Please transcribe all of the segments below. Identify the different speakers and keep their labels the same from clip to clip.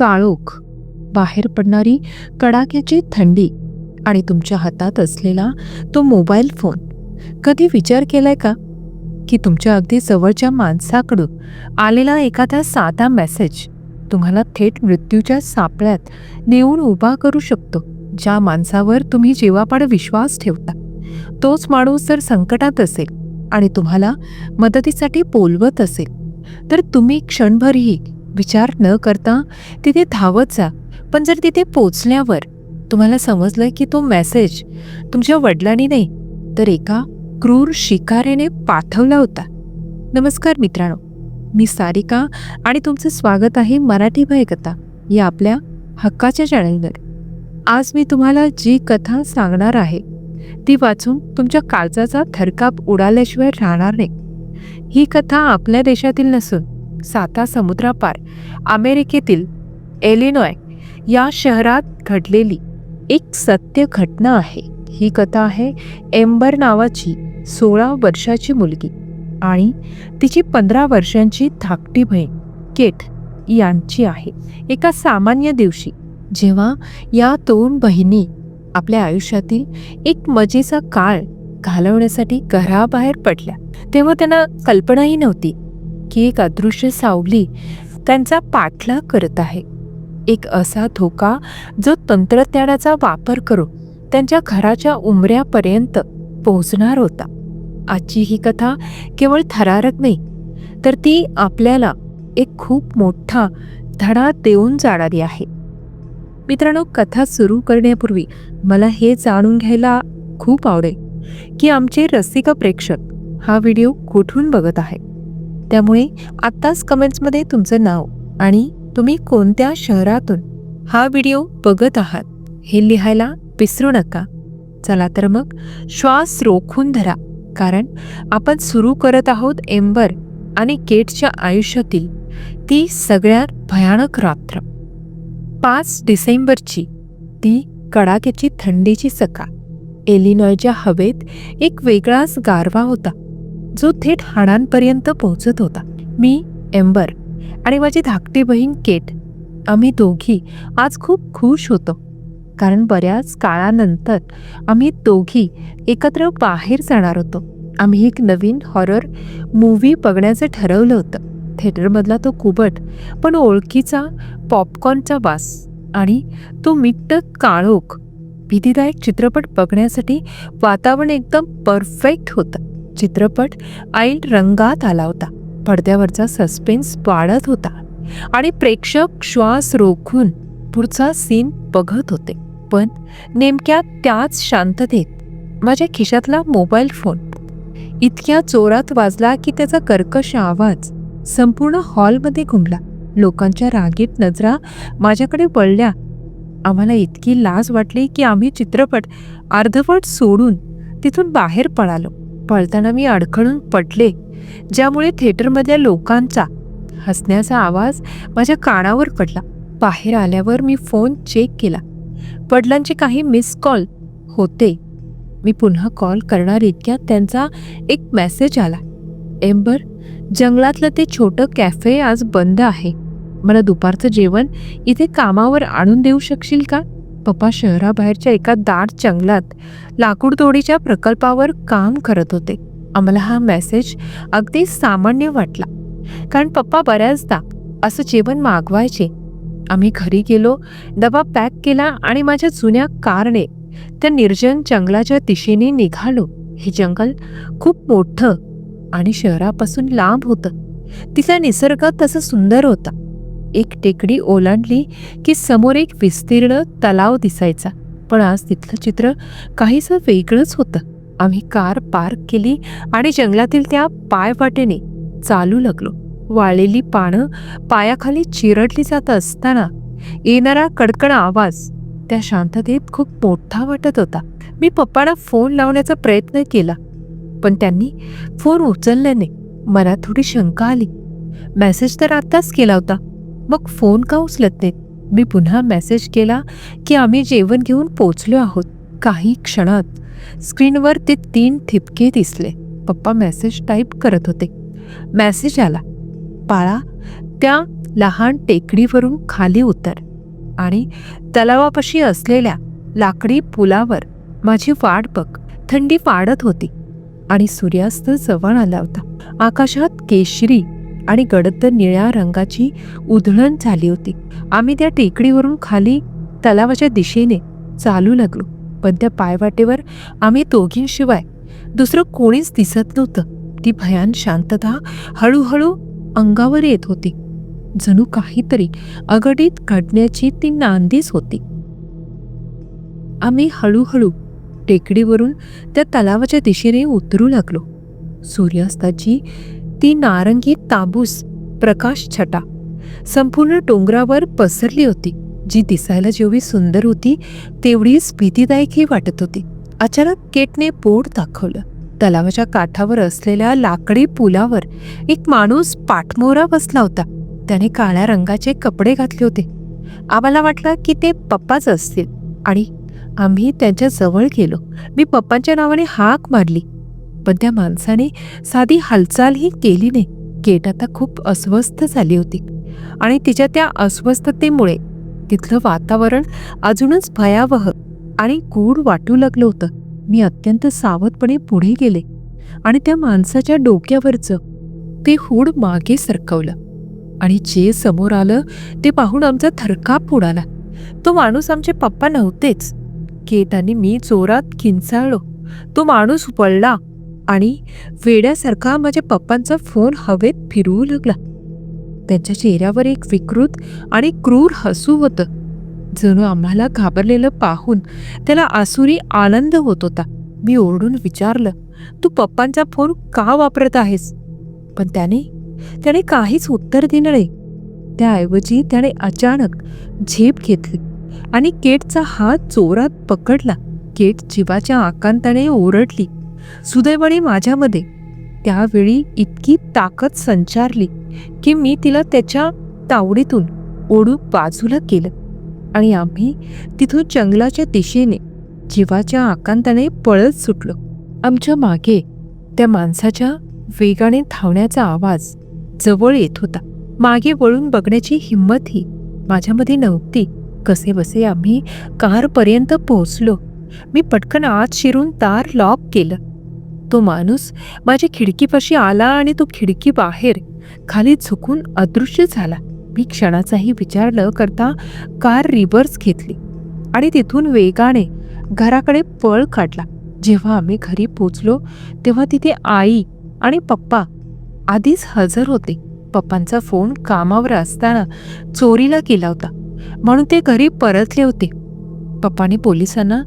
Speaker 1: काळोख. बाहेर पडणारी कडाक्याची थंडी आणि तुमच्या हातात असलेला तो मोबाईल फोन. कधी विचार केलाय का? की तुमच्या अगदी जवळच्या माणसाकडून आलेला एखादा साधा मेसेज तुम्हाला थेट मृत्यूच्या सापळ्यात नेऊन उभा करू शकतो ज्या माणसावर तुम्ही जीवापाड विश्वास ठेवता. तोच माणूस जर संकटात असेल आणि तुम्हाला मदतीसाठी बोलवत असेल तर तुम्ही क्षणभरही विचार न करता तिथे धावत जा. पण जर तिथे पोचल्यावर तुम्हाला समजलं की तो मेसेज तुमच्या वडिलांनी नाही तर एका क्रूर शिकाऱ्याने पाठवला होता. नमस्कार मित्रांनो मी सारिका आणि तुमचं स्वागत आहे मराठी भयकथा या आपल्या हक्काच्या चॅनलवर. आज मी तुम्हाला जी कथा सांगणार आहे ती वाचून तुमच्या काळजाचा थरकाप उडाल्याशिवाय राहणार नाही. ही कथा आपल्या देशातील नसून साता समुद्रापार अमेरिकेतील एलिनॉय या शहरात घडलेली एक सत्य घटना आहे. ही कथा आहे एम्बर नावाची सोळा वर्षाची मुलगी आणि तिची पंधरा वर्षांची धाकटी बहीण केट यांची आहे. एका सामान्य दिवशी जेव्हा या दोन बहिणी आपल्या आयुष्यातील एक मजेचा काळ घालवण्यासाठी घराबाहेर पडल्या तेव्हा त्यांना कल्पनाही नव्हती की एक अदृश्य सावली त्यांचा पाठलाग करत आहे. एक असा धोका जो तंत्रज्ञानाचा वापर करून त्यांच्या घराच्या उमऱ्यापर्यंत पोहोचणार होता. आजची ही कथा केवळ थरारक नाही तर ती आपल्याला एक खूप मोठा धडा देऊन जाणारी आहे. मित्रांनो कथा सुरू करण्यापूर्वी मला हे जाणून घ्यायला खूप आवडेल की आमचे रसिक प्रेक्षक हा व्हिडिओ कुठून बघत आहे त्यामुळे आत्ताच कमेंट्समध्ये तुमचं नाव आणि तुम्ही कोणत्या शहरातून हा व्हिडिओ बघत आहात हे लिहायला विसरू नका. चला तर मग श्वास रोखून धरा कारण आपण सुरू करत आहोत एम्बर आणि केटच्या आयुष्यातील ती सगळ्यात भयानक रात्र. पाच डिसेंबरची ती कडाक्याची थंडीची सकाळ एलिनॉयच्या हवेत एक वेगळाच गारवा होता. जो थेट हाडांपर्यंत पोहोचत होता. मी एम्बर आणि माझी धाकटी बहीण केट आम्ही दोघी आज खूप खुश होतो. कारण बऱ्याच काळानंतर आम्ही दोघी एकत्र बाहेर जाणार होतो. आम्ही एक नवीन हॉरर मूव्ही बघण्याचं ठरवलं होतं. थिएटरमधला तो कुबट पण ओळखीचा पॉपकॉर्नचा वास आणि तो मिट्ट काळोख भीतीदायक चित्रपट बघण्यासाठी वातावरण एकदम परफेक्ट होतं. चित्रपट ऐन रंगात आला होता. पडद्यावरचा सस्पेन्स वाढत होता. आणि प्रेक्षक श्वास रोखून पुढचा सीन बघत होते. पण नेमक्या त्याच शांततेत माझ्या खिशातला मोबाईल फोन इतक्या जोरात वाजला की त्याचा कर्कश आवाज संपूर्ण हॉलमध्ये घुमला. लोकांच्या रागीत नजरा माझ्याकडे वळल्या. आम्हाला इतकी लाज वाटली की आम्ही चित्रपट अर्धवट सोडून तिथून बाहेर पळालो. पळताना मी अडखळून पडले ज्यामुळे थिएटरमधल्या लोकांचा हसण्याचा आवाज माझ्या कानावर पडला. बाहेर आल्यावर मी फोन चेक केला. वडिलांचे काही मिस कॉल होते. मी पुन्हा कॉल करणार इतक्यात त्यांचा एक मेसेज आला. एम्बर जंगलातलं ते छोटं कॅफे आज बंद आहे. मला दुपारचं जेवण इथे कामावर आणून देऊ शकशील का? पप्पा शहराबाहेरच्या एका दाट जंगलात लाकूडतोडीच्या प्रकल्पावर काम करत होते. आम्हाला हा मेसेज अगदी सामान्य वाटला. कारण पप्पा बऱ्याचदा असं जेवण मागवायचे. आम्ही घरी गेलो डबा पॅक केला आणि माझ्या जुन्या कारने त्या निर्जन जंगलाच्या दिशेने निघालो. हे जंगल खूप मोठं आणि शहरापासून लांब होतं. तिथला निसर्ग तसं सुंदर होता. एक टेकडी ओलांडली की समोर एक विस्तीर्ण तलाव दिसायचा. पण आज तिथलं चित्र काहीसं वेगळंच होतं. आम्ही कार पार्क केली आणि जंगलातील त्या पायवाटेने चालू लागलो. वाळलेली पानं पायाखाली चिरडली जात असताना येणारा कडकड आवाज त्या शांततेत खूप मोठा वाटत होता. मी पप्पांना फोन लावण्याचा प्रयत्न केला पण त्यांनी फोन उचलल्याने मला थोडी शंका आली. मेसेज तर आत्ताच केला होता. मग फोन का उचलत नाहीत? मी पुन्हा मेसेज केला की आम्ही जेवण घेऊन पोचलो आहोत. काही क्षणात स्क्रीनवर ते तीन ठिपके दिसले. पप्पा मेसेज टाईप करत होते. मेसेज आला पाळा त्या लहान टेकडीवरून खाली उतर आणि तलावापाशी असलेल्या लाकडी पुलावर माझी वाट बघ. थंडी वाढत होती आणि सूर्यास्त जवळ आला होता. आकाशात केशरी आणि गडद निळ्या रंगाची उधळण झाली होती. आम्ही त्या टेकडीवरून खाली तलावाच्या दिशेने चालू लागलो पण त्या पायवाटेवर आम्ही दोघींशिवाय दुसरं कोणीच दिसत नव्हतं. ती भयान शांतता हळूहळू अंगावर येत होती. जणू काहीतरी अगडीत घडण्याची ती नांदीच होती. आम्ही हळूहळू टेकडीवरून त्या तलावाच्या दिशेने उतरू लागलो. सूर्यास्ताची ती नारंगी ताबूस प्रकाश छटा संपूर्ण डोंगरावर पसरली होती. जी दिसायला जेवढी सुंदर होती तेवढीच भीतीदायकही वाटत होती. अचानक केटने बोट दाखवलं. तलावाच्या काठावर असलेल्या लाकडी पुलावर एक माणूस पाठमोरा बसला होता. त्याने काळ्या रंगाचे कपडे घातले होते. आम्हाला वाटलं की ते पप्पाच असतील. आणि आम्ही त्यांच्या जवळ गेलो. मी पप्पांच्या नावाने हाक मारली. पण त्या माणसाने साधी हालचालही केली नाही. केट आता खूप अस्वस्थ झाली होती. आणि तिच्या त्या अस्वस्थतेमुळे तिथलं वातावरण अजूनच भयावह आणि गूढ वाटू लागलं होतं. मी अत्यंत सावधपणे पुढे गेले आणि त्या माणसाच्या डोक्यावरचं ते हूड मागे सरकवलं. आणि जे समोर आलं ते पाहून आमचा थरकाप उडाला. तो माणूस आमचे पप्पा नव्हतेच. केट आणि मी जोरात किंचाळलो तो माणूस पडला आणि वेड्यासारखा माझ्या पप्पांचा फोन हवेत फिरवू लागला. त्यांच्या चेहऱ्यावर एक विकृत आणि क्रूर हसू होतं. जणू आम्हाला घाबरलेलं पाहून त्याला आसुरी आनंद होत होता. मी ओरडून विचारलं तू पप्पांचा फोन का वापरत आहेस? पण त्याने त्याने काहीच उत्तर दिलं नाही. त्याऐवजी त्याने अचानक झेप घेतली आणि केटचा हात जोरात पकडला. केट जीवाच्या आकांताने ओरडली. सुदैवाने माझ्यामध्ये. त्यावेळी इतकी ताकद संचारली की मी तिला त्याच्या तावडीतून ओढू बाजूला केलं आणि आम्ही तिथून जंगलाच्या दिशेने जीवाच्या आकांताने पळत सुटलो. आमच्या मागे त्या माणसाच्या वेगाने धावण्याचा आवाज जवळ येत होता. मागे वळून बघण्याची हिंमतही माझ्यामध्ये नव्हती. कसे बसे आम्ही कारपर्यंत पोहोचलो. मी पटकन आत शिरून दार लॉक केलं. तो माणूस माझ्या खिडकीपाशी आला आणि तो खिडकी बाहेर खाली झुकून अदृश्य झाला. मी क्षणाचाही विचार न करता कार रिव्हर्स घेतली आणि तिथून वेगाने घराकडे पळ काढला. जेव्हा आम्ही घरी पोचलो तेव्हा तिथे आई आणि पप्पा आधीच हजर होते. पप्पांचा फोन कामावर असताना चोरीला केला होता. म्हणून ते घरी परतले होते. पप्पाने पोलिसांना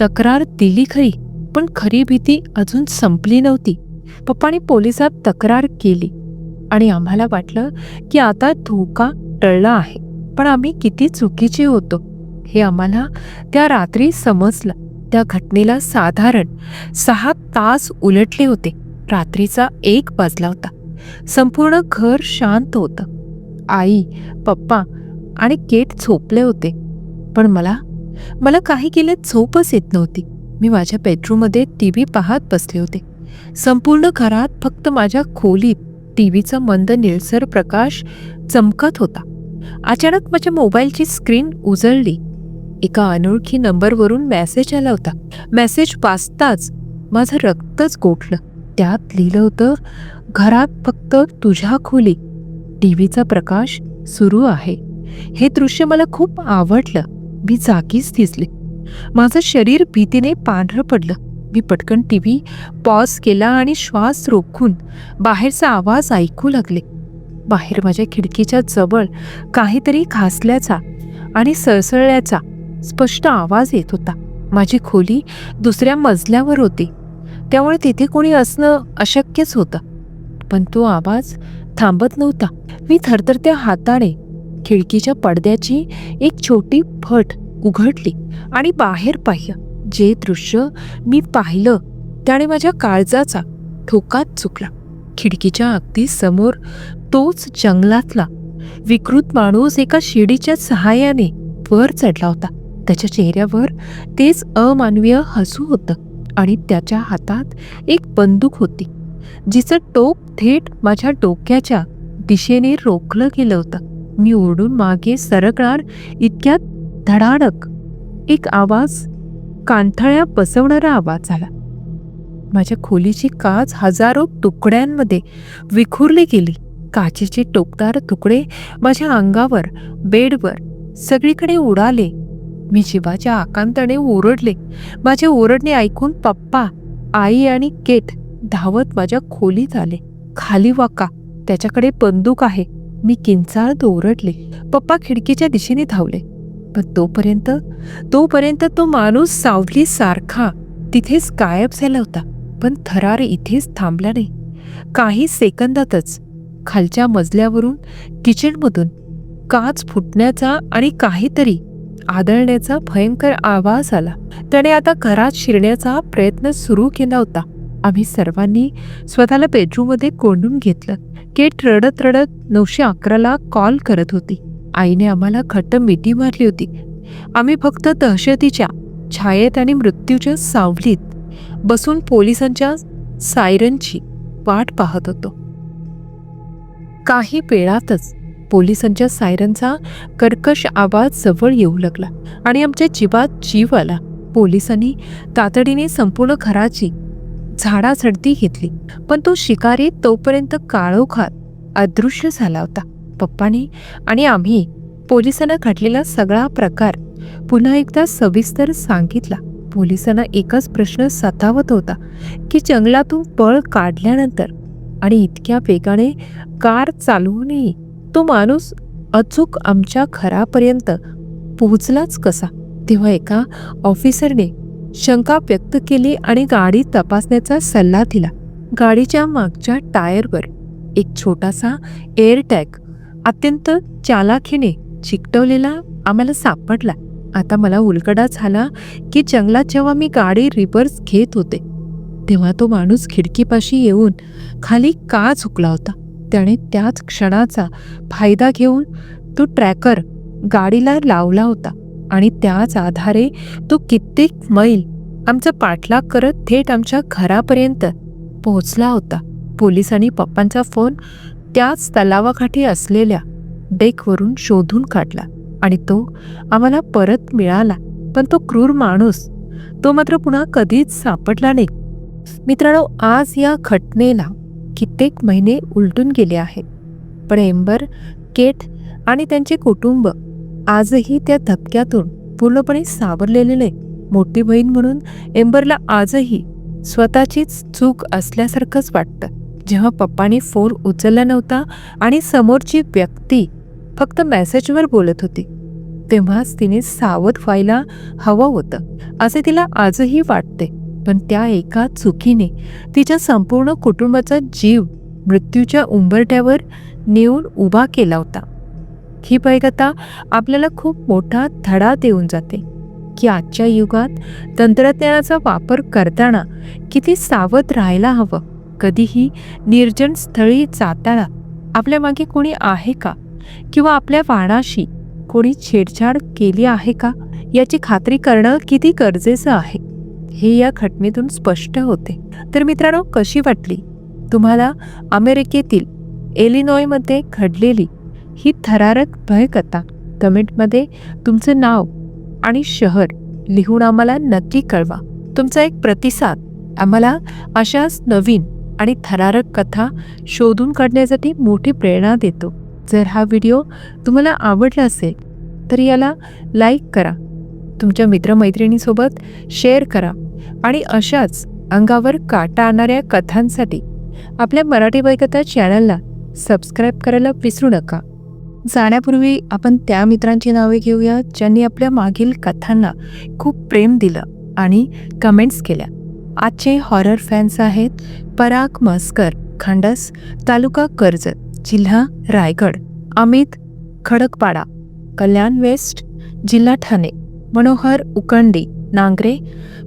Speaker 1: तक्रार दिली खरी. पण खरी भीती अजून संपली नव्हती. पप्पाने पोलिसात तक्रार केली आणि आम्हाला वाटलं की आता धोका टळला आहे. पण आम्ही किती चुकीचे होतो हे आम्हाला त्या रात्री समजलं. त्या घटनेला साधारण सहा तास उलटले होते. रात्रीचा एक वाजला होता. संपूर्ण घर शांत होतं. आई पप्पा आणि केट झोपले होते. पण मला मला काही केलं झोपच येत नव्हती. मी माझ्या बेडरूममध्ये टी व्ही पाहत बसले होते. संपूर्ण घरात फक्त माझ्या खोलीत टी व्हीचा मंद निळसर प्रकाश चमकत होता. अचानक माझ्या मोबाईलची स्क्रीन उजळली. एका अनोळखी नंबरवरून मेसेज आला होता. मेसेज वाचताच माझं रक्तच गोठलं. त्यात लिहिलं होतं घरात फक्त तुझ्या खोली टीव्हीचा प्रकाश सुरू आहे. हे दृश्य मला खूप आवडलं. मी जागीच दिसले माझं शरीर भीतीने पांढरं पडलं. मी पटकन टी व्ही पॉज केला आणि श्वास रोखून बाहेरचा आवाज ऐकू लागले. बाहेर माझ्या खिडकीच्या जवळ काहीतरी घासल्याचा आणि सळसळल्याचा स्पष्ट आवाज येत होता. माझी खोली दुसऱ्या मजल्यावर होती. त्यामुळे तिथे कोणी असणं अशक्यच होतं. पण तो आवाज थांबत नव्हता. मी थरथरत्या हाताने खिडकीच्या पडद्याची एक छोटी फट उघडली आणि बाहेर पाहिलं. जे दृश्य मी पाहिलं त्याने माझ्या काळजाचा ठोकात चुकला. खिडकीच्या अगदी समोर तोच जंगलातला विकृत माणूस एका शिडीच्या सहाय्याने वर चढला होता. त्याच्या चेहऱ्यावर तेच अमानवीय हसू होतं आणि त्याच्या हातात एक बंदूक होती जिचं टोक थेट माझ्या डोक्याच्या दिशेने रोखलं गेलं होतं. मी ओरडून मागे सरकणार इतक्यात धडाडक. एक आवाज कांथळ्या बसवणारा आवाज आला. माझ्या खोलीची काच हजारो तुकड्यांमध्ये विखुरली गेली. काचेचे टोकदार तुकडे माझ्या अंगावर बेडवर सगळीकडे उडाले. मी जीवाच्या आकांताने ओरडले. माझे ओरडणे ऐकून पप्पा आई आणि केट धावत माझ्या खोलीत आले. खाली वाका त्याच्याकडे बंदूक आहे. मी किंचाळत ओरडले. पप्पा खिडकीच्या दिशेने धावले. पण तोपर्यंत तोपर्यंत तो माणूस सावली सारखा तिथेच गायब झाला होता. पण थरार इथेच थांबला नाही. काही सेकंदातच खालच्या मजल्यावरून किचनमधून काच फुटण्याचा आणि काहीतरी आदळण्याचा भयंकर आवाज आला. त्याने आता घरात शिरण्याचा प्रयत्न सुरू केला होता. आम्ही सर्वांनी स्वतःला बेडरूममध्ये कोंडून घेतलं. केट रडत रडत नऊशे अकराला कॉल करत होती. आईने आम्हाला घट्ट मिठी मारली होती. आम्ही फक्त दहशतीच्या छायेत आणि मृत्यूच्या सावलीत बसून पोलिसांच्या सायरनची वाट पाहत होतो. काही वेळातच पोलिसांच्या सायरनचा कर्कश आवाज जवळ येऊ लागला आणि आमच्या जीवात जीव आला. पोलिसांनी तातडीने संपूर्ण घराची झाडाझडती घेतली पण तो शिकारी तोपर्यंत काळोखात अदृश्य झाला होता. पप्पानी आणि आम्ही पोलिसांना घडलेला सगळा प्रकार पुन्हा एकदा सविस्तर सांगितला. पोलिसांना एकच प्रश्न सतावत होता की जंगलातून पळ काढल्यानंतर आणि इतक्या वेगाने कार चालवूनही तो माणूस अचूक आमच्या घरापर्यंत पोहोचलाच कसा? तेव्हा एका ऑफिसरने शंका व्यक्त केली आणि गाडी तपासण्याचा सल्ला दिला. गाडीच्या मागच्या टायरवर एक छोटासा एअरटॅग अत्यंत चालाखीने चिकटवलेला आम्हाला सापडला. आता मला उलगडा झाला की जंगलात जेव्हा मी गाडी रिव्हर्स घेत होते तेव्हा तो माणूस खिडकीपाशी येऊन खाली का झुकला होता? त्याने त्याच क्षणाचा फायदा घेऊन तो ट्रॅकर गाडीला लावला होता आणि त्याच आधारे तो कित्येक मैल आमचा पाठलाग करत थेट आमच्या घरापर्यंत पोहोचला होता. पोलिसांनी पप्पांचा फोन त्याच तलावाकाठी असलेल्या डेकवरून शोधून काढला आणि तो आम्हाला परत मिळाला. पण तो क्रूर माणूस तो मात्र पुन्हा कधीच सापडला नाही. मित्रांनो आज या घटनेला कित्येक महिने उलटून गेले आहेत. पण एम्बर केट आणि त्यांचे कुटुंब आजही त्या धक्क्यातून पूर्णपणे सावरलेले नाही. मोठी बहीण म्हणून एम्बरला आजही स्वतःचीच चूक असल्यासारखंच वाटतं. जेव्हा पप्पानी फोन उचलला नव्हता आणि समोरची व्यक्ती फक्त मेसेजवर बोलत होती तेव्हाच तिने सावध व्हायला हवं होतं असे तिला आजही वाटते. पण त्या एका चुकीने तिच्या संपूर्ण कुटुंबाचा जीव मृत्यूच्या उंबरट्यावर नेऊन उभा केला होता. ही पैकता आपल्याला खूप मोठा धडा देऊन जाते की आजच्या युगात तंत्रज्ञानाचा वापर करताना किती सावध राहायला हवं. कधीही निर्जन स्थळी जाताना आपल्या मागे कोणी आहे का? किंवा आपल्या वाणाशी कोणी छेडछाड केली आहे का? याची खात्री करणं किती गरजेचं आहे? हे या घटनेतून स्पष्ट होते. तर मित्रांनो कशी वाटली? तुम्हाला अमेरिकेतील एलिनॉयमध्ये घडलेली ही थरारक भयकथा कमेंटमध्ये तुमचं नाव आणि शहर लिहून आम्हाला नक्की कळवा. तुमचा एक प्रतिसाद आम्हाला अशाच नवीन आणि थरारक कथा शोधून काढण्यासाठी मोठी प्रेरणा देतो. जर हा व्हिडिओ तुम्हाला आवडला असेल तर याला लाईक करा. तुमच्या मित्रमैत्रिणीसोबत शेअर करा आणि अशाच अंगावर काटा आणणाऱ्या कथांसाठी आपल्या मराठी वैकथा चॅनलला सबस्क्राईब करायला विसरू नका. जाण्यापूर्वी आपण त्या मित्रांची नावे घेऊया ज्यांनी आपल्या मागील कथांना खूप प्रेम दिलं आणि कमेंट्स केल्या. आजचे हॉरर फॅन्स आहेत पराग मस्कर खंडस तालुका कर्जत जिल्हा रायगड अमित खडकपाडा कल्याण वेस्ट जिल्हा ठाणे मनोहर उकंडी नांगरे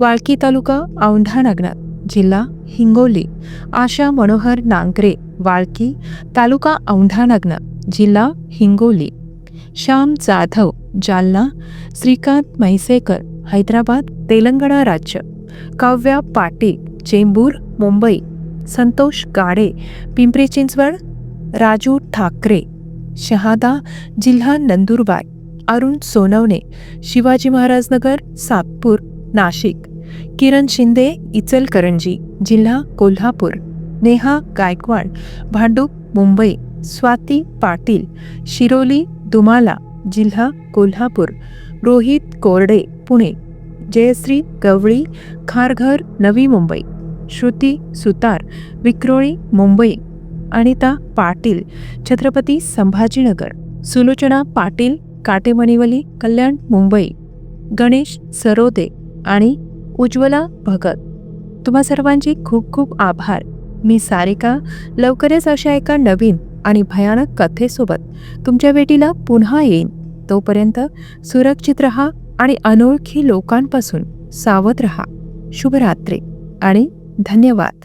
Speaker 1: वाळकी तालुका औंढा नागनाथ जिल्हा हिंगोली आशा मनोहर नांगरे वाळकी तालुका औंढा नागनाथ जिल्हा हिंगोली श्याम जाधव जालना श्रीकांत म्हैसेकर हैदराबाद तेलंगणा राज्य. काव्या पाटील चेंबूर मुंबई संतोष गाडे पिंपरी चिंचवड राजू ठाकरे शहादा जिल्हा नंदुरबार अरुण सोनवणे शिवाजी महाराजनगर सातपूर नाशिक किरण शिंदे इचलकरंजी जिल्हा कोल्हापूर नेहा गायकवाड भांडूप मुंबई स्वाती पाटील शिरोली दुमाला जिल्हा कोल्हापूर रोहित कोरडे पुणे जयश्री गवळी खारघर नवी मुंबई श्रुती सुतार विक्रोळी मुंबई अनिता पाटील छत्रपती संभाजीनगर सुलोचना पाटील काटेमणिवली कल्याण मुंबई गणेश सरोदे आणि उज्ज्वला भगत. तुम्हा सर्वांचे खूप खूप आभार. मी सारिका लवकरच अशा एका नवीन आणि भयानक कथेसोबत तुमच्या भेटीला पुन्हा येईन. तोपर्यंत सुरक्षित रहा आणि अनोळखी लोकांपासून सावध रहा. शुभरात्री आणि धन्यवाद.